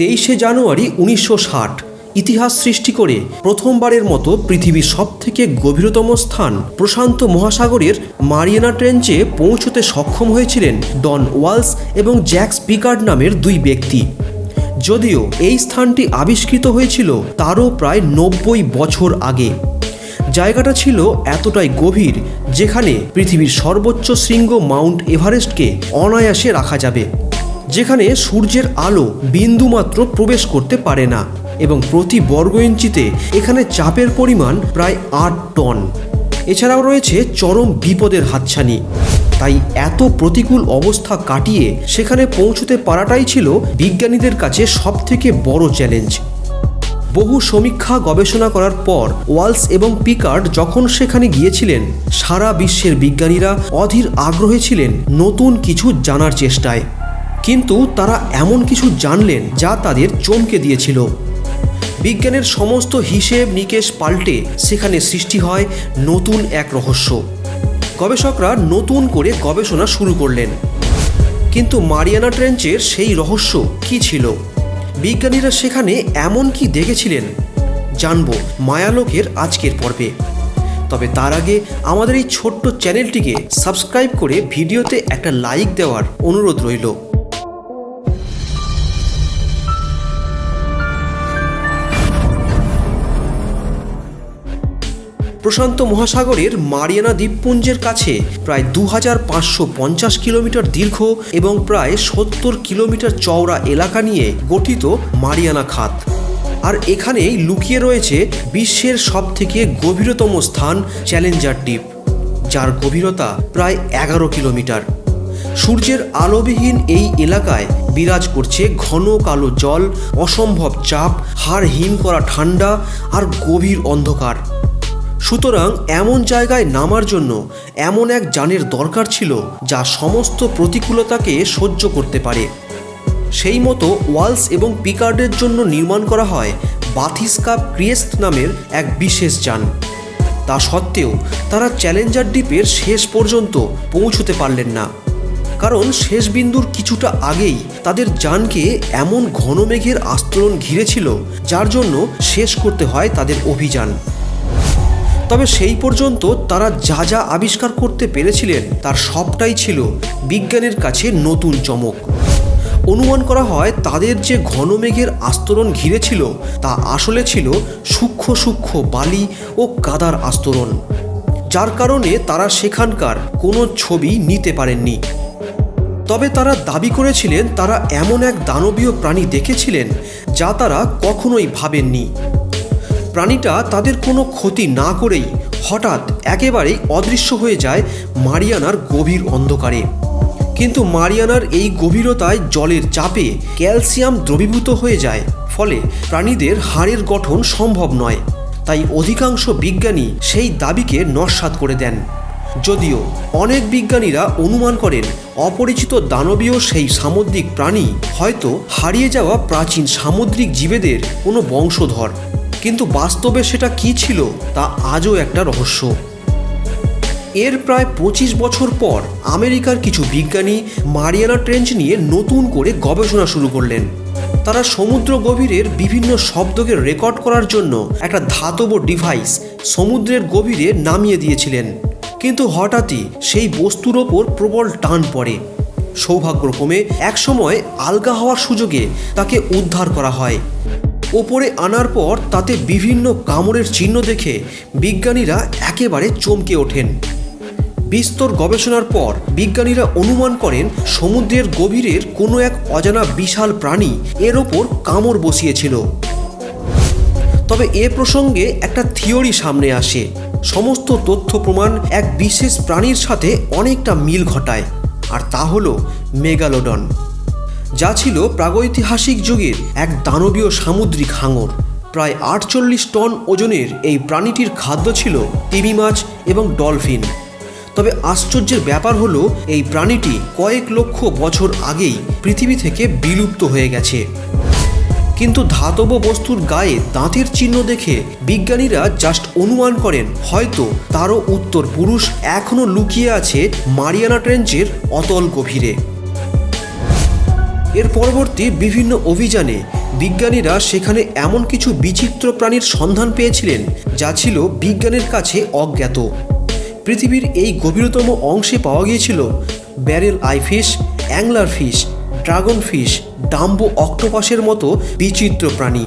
তেইশে জানুয়ারি উনিশশো ষাট। ইতিহাস সৃষ্টি করে প্রথমবারের মতো পৃথিবীর সবথেকে গভীরতম স্থান প্রশান্ত মহাসাগরের মারিয়ানা ট্রেঞ্চে পৌঁছতে সক্ষম হয়েছিলেন ডন ওয়ালস এবং জ্যাক স্পিকার্ড নামের দুই ব্যক্তি। যদিও এই স্থানটি আবিষ্কৃত হয়েছিল তারও প্রায় নব্বই বছর আগে। জায়গাটা ছিল এতটাই গভীর যেখানে পৃথিবীর সর্বোচ্চ শৃঙ্গ মাউন্ট এভারেস্টকে অনায়াসে রাখা যাবে। যেখানে সূর্যের আলো বিন্দুমাত্র প্রবেশ করতে পারে না এবং প্রতি বর্গ ইঞ্চিতে এখানে চাপের পরিমাণ প্রায় আট টন। এছাড়াও রয়েছে চরম বিপদের হাতছানি। তাই এত প্রতিকূল অবস্থা কাটিয়ে সেখানে পৌঁছতে পারাটাই ছিল বিজ্ঞানীদের কাছে সবথেকে বড় চ্যালেঞ্জ। বহু সমীক্ষা গবেষণা করার পর ওয়ালস এবং পিকার্ড যখন সেখানে গিয়েছিলেন, সারা বিশ্বের বিজ্ঞানীরা অধীর আগ্রহে ছিলেন নতুন কিছু জানার চেষ্টায়। কিন্তু তারা এমন কিছু জানলেন যা তাদের চমকে দিয়েছিল। বিজ্ঞানের সমস্ত হিসেব নিকেশ পাল্টে সেখানে সৃষ্টি হয় নতুন এক রহস্য। গবেষকরা নতুন করে গবেষণা শুরু করলেন। কিন্তু মারিয়ানা ট্রেঞ্চের সেই রহস্য কি ছিল? বিজ্ঞানীরা সেখানে এমন কি দেখেছিলেন? জানব মায়ালোকের আজকের পর্বে। তবে তার আগে আমাদের এই ছোট্ট চ্যানেলটিকে সাবস্ক্রাইব করে ভিডিওতে একটা লাইক দেওয়ার অনুরোধ রইল। প্রশান্ত মহাসাগরের মারিয়ানা দ্বীপপুঞ্জের কাছে প্রায় দু হাজার পাঁচশো পঞ্চাশ কিলোমিটার দীর্ঘ এবং প্রায় সত্তর কিলোমিটার চওড়া এলাকা নিয়ে গঠিত মারিয়ানা খাত। আর এখানেই লুকিয়ে রয়েছে বিশ্বের সবথেকে গভীরতম স্থান চ্যালেঞ্জার দ্বীপ, যার গভীরতা প্রায় এগারো কিলোমিটার। সূর্যের আলোবিহীন এই এলাকায় বিরাজ করছে ঘন কালো জল, অসম্ভব চাপ, হাড় হিম করা ঠান্ডা আর গভীর অন্ধকার। সুতরাং এমন জায়গায় নামার জন্য এমন এক যানের দরকার ছিল যা সমস্ত প্রতিকূলতাকে সহ্য করতে পারে। সেই মতো ওয়ালস এবং পিকার্ডের জন্য নির্মাণ করা হয় বাথিসকাপ ক্রিয়েস্ট নামের এক বিশেষ যান। তা সত্ত্বেও তারা চ্যালেঞ্জার দ্বীপের শেষ পর্যন্ত পৌঁছতে পারলেন না। কারণ শেষ বিন্দুর কিছুটা আগেই তাদের যানকে এমন ঘন মেঘের আস্তরণ ঘিরেছিল, যার জন্য শেষ করতে হয় তাদের অভিযান। তবে সেই পর্যন্ত তারা যা যা আবিষ্কার করতে পেরেছিলেন, তার সবটাই ছিল বিজ্ঞানের কাছে নতুন চমক। অনুমান করা হয় তাদের যে ঘন মেঘের আস্তরণ ঘিরেছিল, তা আসলে ছিল সূক্ষ্ম সূক্ষ্ম বালি ও কাদার আস্তরণ, যার কারণে তারা সেখানকার কোনো ছবি নিতে পারেননি। তবে তারা দাবি করেছিলেন, তারা এমন এক দানবীয় প্রাণী দেখেছিলেন, যা তারা কখনোই ভাবেননি। প্রাণীটা তাদের কোনো ক্ষতি না করেই হঠাৎ একেবারেই অদৃশ্য হয়ে যায় মারিয়ানার গভীর অন্ধকারে। কিন্তু মারিয়ানার এই গভীরতায় জলের চাপে ক্যালসিয়াম দ্রবীভূত হয়ে যায়, ফলে প্রাণীদের হাড়ের গঠন সম্ভব নয়। তাই অধিকাংশ বিজ্ঞানী সেই দাবিকে নস্বাত করে দেন। যদিও অনেক বিজ্ঞানীরা অনুমান করেন, অপরিচিত দানবীয় সেই সামুদ্রিক প্রাণী হয়তো হারিয়ে যাওয়া প্রাচীন সামুদ্রিক জীবেদের কোনো বংশধর কিন্তু বাস্তবে সেটা কি ছিল তা আজও একটা রহস্য। এর প্রায় পঁচিশ বছর পর আমেরিকার কিছু বিজ্ঞানী মারিয়ানা ট্রেঞ্চ নিয়ে নতুন করে গবেষণা শুরু করলেন। তারা সমুদ্র গভীরের বিভিন্ন শব্দকে রেকর্ড করার জন্য একটা ধাতব ডিভাইস সমুদ্রের গভীরে নামিয়ে দিয়েছিলেন। কিন্তু হঠাৎই সেই বস্তুর ওপর প্রবল টান পড়ে। সৌভাগ্যক্রমে একসময় আলগা হওয়ার সুযোগে তাকে উদ্ধার করা হয়। ওপরে আনার পর তাতে বিভিন্ন কামড়ের চিহ্ন দেখে বিজ্ঞানীরা একেবারে চমকে ওঠেন। বিস্তর গবেষণার পর বিজ্ঞানীরা অনুমান করেন, সমুদ্রের গভীরের কোনো এক অজানা বিশাল প্রাণী এর ওপর কামড় বসিয়েছিল। তবে এ প্রসঙ্গে একটা থিওরি সামনে আসে। সমস্ত তথ্য প্রমাণ এক বিশেষ প্রাণীর সাথে অনেকটা মিল ঘটায়, আর তা হলো মেগালোডন। যা ছিল প্রাগৈতিহাসিক যুগের এক দানবীয় সামুদ্রিক হাঙর। প্রায় আটচল্লিশ টন ওজনের এই প্রাণীটির খাদ্য ছিল তিমি মাছ এবং ডলফিন। তবে আশ্চর্যের ব্যাপার হলো, এই প্রাণীটি কয়েক লক্ষ বছর আগেই পৃথিবী থেকে বিলুপ্ত হয়ে গেছে। কিন্তু ধাতব বস্তুর গায়ে দাঁতের চিহ্ন দেখে বিজ্ঞানীরা জাস্ট অনুমান করেন, হয়তো তারও উত্তর পুরুষ এখনও লুকিয়ে আছে মারিয়ানা ট্রেঞ্চের অতল গভীরে। এর পরবর্তী বিভিন্ন অভিযানে বিজ্ঞানীরা সেখানে এমন কিছু বিচিত্র প্রাণীর সন্ধান পেয়েছিলেন, যা ছিল বিজ্ঞানের কাছে অজ্ঞাত। পৃথিবীর এই গভীরতম অংশে পাওয়া গিয়েছিল barrel eye fish angler fish, dragon fish, Dumbo অক্টোপাসের মতো বিচিত্র প্রাণী।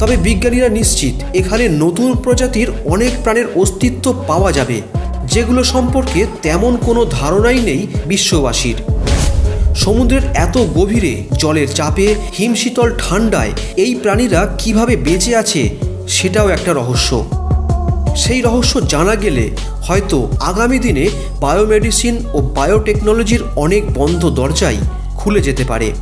তবে বিজ্ঞানীরা নিশ্চিত, এখানে নতুন প্রজাতির অনেক প্রাণের অস্তিত্ব পাওয়া যাবে, যেগুলো সম্পর্কে তেমন কোনো ধারণাই নেই বিশ্ববাসীর। সমুদ্রের এত গভীরে জলের চাপে, হিমশীতল ঠান্ডায় এই প্রাণীরা কীভাবে বেঁচে আছে সেটাও একটা রহস্য। সেই রহস্য জানা গেলে হয়তো আগামী দিনে বায়োমেডিসিন ও বায়োটেকনোলজির অনেক বন্ধ দরজাই খুলে যেতে পারে।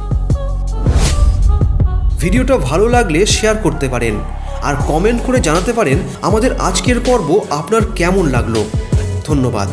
ভিডিওটা ভালো লাগলে শেয়ার করতে পারেন। আর কমেন্ট করে জানাতে পারেন আমাদের আজকের পর্ব আপনার কেমন লাগল। ধন্যবাদ।